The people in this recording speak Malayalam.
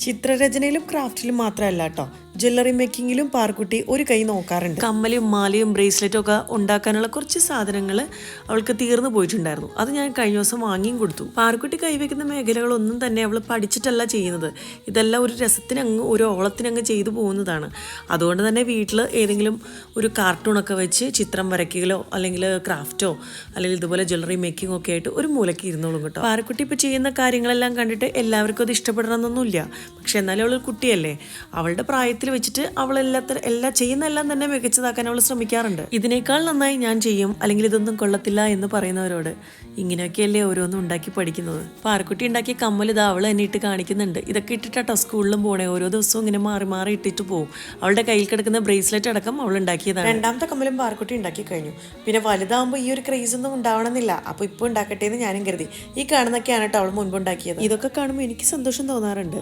ചിത്രരചനയിലും ക്രാഫ്റ്റിലും മാത്രമല്ല കേട്ടോ ജ്വല്ലറി മേക്കിങ്ങിലും പാർക്കുട്ടി ഒരു കൈ നോക്കാറുണ്ട്. കമ്മലും മാലയും ബ്രേസ്ലെറ്റും ഒക്കെ ഉണ്ടാക്കാനുള്ള കുറച്ച് സാധനങ്ങൾ അവൾക്ക് തീർന്നു പോയിട്ടുണ്ടായിരുന്നു. അത് ഞാൻ കഴിഞ്ഞ ദിവസം വാങ്ങിയും കൊടുത്തു. പാർക്കുട്ടി കൈവയ്ക്കുന്ന മേഖലകളൊന്നും തന്നെ അവൾ പഠിച്ചിട്ടല്ല ചെയ്യുന്നത്. ഇതെല്ലാം ഒരു രസത്തിനങ്ങ് ഒരു ഓളത്തിനങ്ങ് ചെയ്തു പോകുന്നതാണ്. അതുകൊണ്ട് തന്നെ വീട്ടിൽ ഏതെങ്കിലും ഒരു കാർട്ടൂണൊക്കെ വെച്ച് ചിത്രം വരയ്ക്കുകയോ അല്ലെങ്കിൽ ക്രാഫ്റ്റോ അല്ലെങ്കിൽ ഇതുപോലെ ജ്വല്ലറി മേക്കിംഗ് ഒക്കെ ആയിട്ട് ഒരു മൂലയ്ക്ക് ഇരുന്നോളും കേട്ടോ. പാർക്കുട്ടി ഇപ്പോൾ ചെയ്യുന്ന കാര്യങ്ങളെല്ലാം കണ്ടിട്ട് എല്ലാവർക്കും അത് ഇഷ്ടപ്പെടണമെന്നൊന്നുമില്ല. പക്ഷെ എന്നാലും അവൾ കുട്ടിയല്ലേ. അവളുടെ പ്രായത്തിൽ വെച്ചിട്ട് അവൾ എല്ലാത്തരം എല്ലാം ചെയ്യുന്ന എല്ലാം തന്നെ മികച്ചതാക്കാൻ അവൾ ശ്രമിക്കാറുണ്ട്. ഇതിനേക്കാൾ നന്നായി ഞാൻ ചെയ്യും അല്ലെങ്കിൽ ഇതൊന്നും കൊള്ളത്തില്ല എന്ന് പറയുന്നവരോട് ഇങ്ങനെയൊക്കെയല്ലേ ഓരോന്നും ഉണ്ടാക്കി പഠിക്കുന്നത്. പാറക്കുട്ടി ഉണ്ടാക്കിയ കമ്മൽ ഇത് അവൾ എന്നെ ഇട്ട് കാണിക്കുന്നുണ്ട്. ഇതൊക്കെ ഇട്ടിട്ടാട്ടോ സ്കൂളിലും പോണേ ഓരോ ദിവസവും ഇങ്ങനെ മാറി മാറി ഇട്ടിട്ട് പോകും അവളുടെ കയ്യിൽ കിടക്കുന്ന ബ്രേസ്ലെറ്റ് അടക്കം അവൾ ഉണ്ടാക്കിയതാണ്. രണ്ടാമത്തെ കമ്മലും പാറക്കുട്ടി ഉണ്ടാക്കി കഴിഞ്ഞു. പിന്നെ വലുതാകുമ്പോൾ ഈ ഒരു ക്രേസ് ഒന്നും ഉണ്ടാവണമെന്നില്ല. അപ്പോൾ ഇപ്പോൾ ഉണ്ടാക്കട്ടെ എന്ന് ഞാനും കരുതി. ഈ കാണുന്നൊക്കെയാണ് കേട്ടോ അവൾ മുൻപ് ഉണ്ടാക്കിയത്. ഇതൊക്കെ കാണുമ്പോൾ എനിക്ക് സന്തോഷം തോന്നാറുണ്ട്.